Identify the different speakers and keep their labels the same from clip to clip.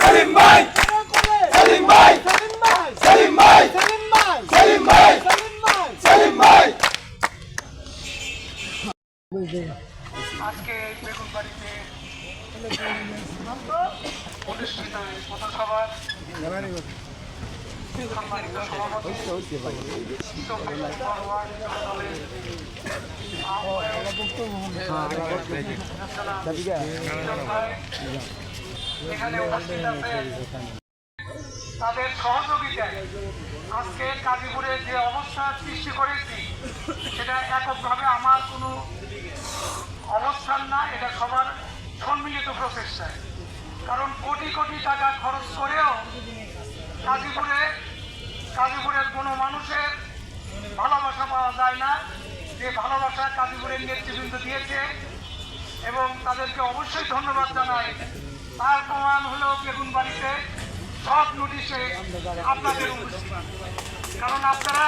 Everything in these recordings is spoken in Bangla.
Speaker 1: সেলিম ভাই সেলিম ভাই
Speaker 2: সেলিম ভাই
Speaker 1: সেলিম ভাই
Speaker 2: সেলিম ভাই
Speaker 3: আজকে বেগুনবাড়িতে অনুষ্ঠিত পথসভার সম্মানিত সভাপতি আহ্বায়ক এখানে উপস্থিত আছেন তাদের সহযোগিতায় আজকে গাজীপুরে যে অবস্থা সৃষ্টি করেছি, সেটা এককভাবে আমার কোনো অবস্থান না, এটা সবার সম্মিলিত প্রচেষ্টায় কারণ কোটি কোটি টাকা খরচ করেও গাজীপুরে গাজীপুরের কোনো মানুষের ভালোবাসা পাওয়া যায় না। যে ভালোবাসা গাজীপুরের নেতৃবৃন্দ দিয়েছে এবং তাদেরকে অবশ্যই ধন্যবাদ জানাই। তার প্রমাণ হলো বেগুন বাড়িতে, সব নোটিশে আপনাদের কারণ আপনারা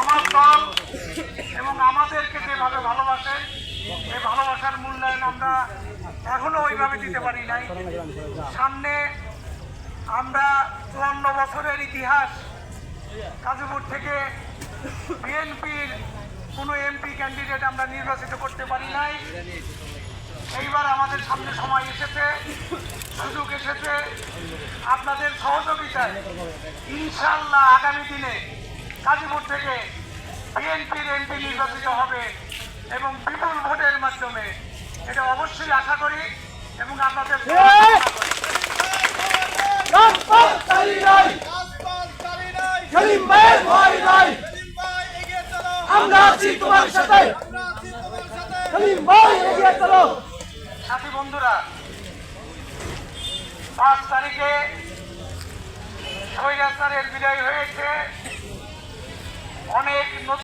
Speaker 3: আমার দল এবং আমাদেরকে যেভাবে ভালোবাসে এই ভালোবাসার মূল্যায়ন আমরা এখনও ওইভাবে দিতে পারি নাই। সামনে আমরা চুয়ান্ন বছরের ইতিহাস গাজীপুর থেকে বিএনপির কোনো এমপি ক্যান্ডিডেট আমরা নির্বাচিত করতে পারি নাই। এইবার আমাদের সামনে সময় এসেছে সুযোগ এসেছে। আপনাদের সহযোগিতায় ইনশাল্লাহ আগামী দিনে গাজীপুর থেকে বিএনপির এমপি নির্বাচিত হবে এবং বিপুল ভোটের মাধ্যমে এটা অবশ্যই আশা করি এবং আপনাদের
Speaker 1: আমরা আছি তোমার সাথে। সেলিম ভাই এগিয়ে চলো।
Speaker 3: সাথী বন্ধুরা পাঁচ তারিখে বিদায় হয়েছে। অনেক নতুন